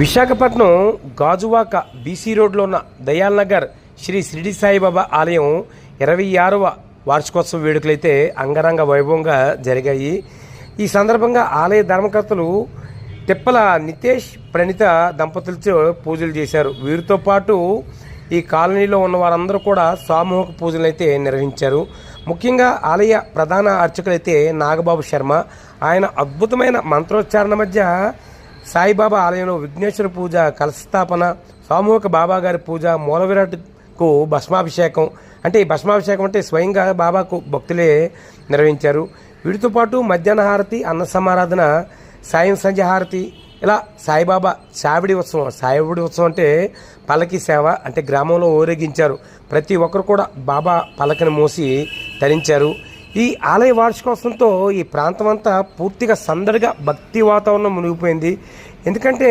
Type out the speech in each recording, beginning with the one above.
Visakhapatnam Gajuwaka BC రోడ్లో ఉన్న దయాల్ నగర్ శ్రీ షిరిడి సాయిబాబా ఆలయం ఇరవై ఆరవ వార్షికోత్సవ వేడుకలైతే అంగరంగ వైభవంగా జరిగాయి. ఈ సందర్భంగా ఆలయ ధర్మకర్తలు తిప్పల నితేష్ ప్రణిత దంపతులతో పూజలు చేశారు. వీరితో పాటు ఈ కాలనీలో ఉన్న వారందరూ కూడా సామూహిక పూజలు అయితే నిర్వహించారు. ముఖ్యంగా ఆలయ ప్రధాన అర్చకులైతే నాగబాబు శర్మ. ఆయన అద్భుతమైన మంత్రోచ్చారణ మధ్య సాయిబాబా ఆలయంలో విఘ్నేశ్వర పూజ కలశస్థాపన సామూహిక బాబా గారి పూజ మూలవిరాట్కు భస్మాభిషేకం. అంటే ఈ భస్మాభిషేకం అంటే స్వయంగా బాబాకు భక్తులే నిర్వహించారు. వీటితో పాటు మధ్యాహ్న హారతి అన్న సమారాధన సాయం సంధ్య హారతి ఇలా సాయిబాబా చావిడి ఉత్సవం సాయిబుడి ఉత్సవం అంటే పలకి సేవ అంటే గ్రామంలో ఊరేగించారు. ప్రతి ఒక్కరు కూడా బాబా పలకని మోసి తరించారు ఈ ఆలయ వార్షికోత్సవంతో ఈ ప్రాంతం అంతా పూర్తిగా సందడిగా భక్తి వాతావరణం మునిగిపోయింది. ఎందుకంటే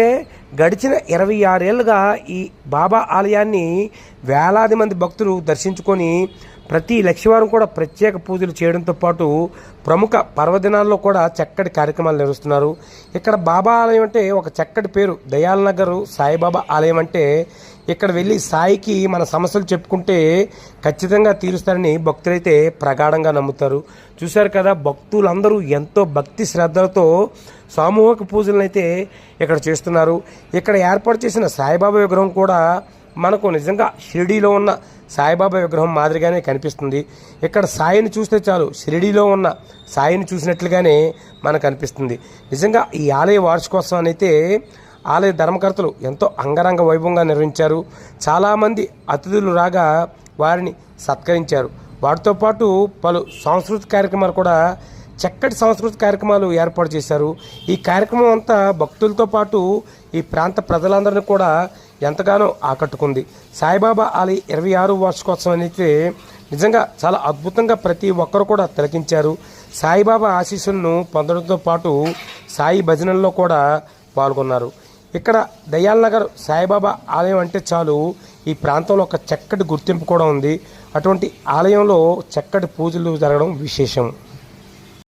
గడిచిన ఇరవై ఆరేళ్ళుగా ఈ బాబా ఆలయాన్ని వేలాది మంది భక్తులు దర్శించుకొని ప్రతి లక్షవారం కూడా ప్రత్యేక పూజలు చేయడంతో పాటు ప్రముఖ పర్వదినాల్లో కూడా చక్కటి కార్యక్రమాలు నిర్వహిస్తున్నారు. ఇక్కడ బాబా ఆలయం అంటే ఒక చక్కటి పేరు. దయాల్ నగర్ సాయిబాబా ఆలయం అంటే ఇక్కడ వెళ్ళి సాయికి మన సమస్యలు చెప్పుకుంటే ఖచ్చితంగా తీరుస్తారని భక్తులైతే ప్రగాఢంగా నమ్ముతారు. చూశారు కదా భక్తులందరూ ఎంతో భక్తి శ్రద్ధలతో సామూహిక పూజలను అయితే ఇక్కడ చేస్తున్నారు. ఇక్కడ ఏర్పాటు చేసిన సాయిబాబా విగ్రహం కూడా మనకు నిజంగా షిరిడీలో ఉన్న సాయిబాబా విగ్రహం మాదిరిగానే కనిపిస్తుంది. ఇక్కడ సాయిని చూస్తే చాలు షిరిడీలో ఉన్న సాయిని చూసినట్లుగానే మనకు అనిపిస్తుంది. నిజంగా ఈ ఆలయ వార్షికోత్సవాన్ని అయితే ఆలయ ధర్మకర్తలు ఎంతో అంగరంగ వైభవంగా నిర్వహించారు. చాలామంది అతిథులు రాగా వారిని సత్కరించారు. వాటితో పాటు పలు సాంస్కృతిక కార్యక్రమాలు కూడా చక్కటి సాంస్కృతిక కార్యక్రమాలు ఏర్పాటు చేశారు. ఈ కార్యక్రమం అంతా భక్తులతో పాటు ఈ ప్రాంత ప్రజలందరినీ కూడా ఎంతగానో ఆకట్టుకుంది. సాయిబాబా ఆలయ ఇరవై ఆరు వార్షికోత్సవం అయితే నిజంగా చాలా అద్భుతంగా ప్రతి ఒక్కరు కూడా తిలకించారు. సాయిబాబా ఆశీస్సులను పొందడంతో పాటు సాయి భజనల్లో కూడా పాల్గొన్నారు. ఇక్కడ దయాల్ నగర్ సాయిబాబా ఆలయం అంటే చాలు ఈ ప్రాంతంలో ఒక చక్కటి గుర్తింపు కూడా ఉంది. అటువంటి ఆలయంలో చక్కటి పూజలు జరగడం విశేషం.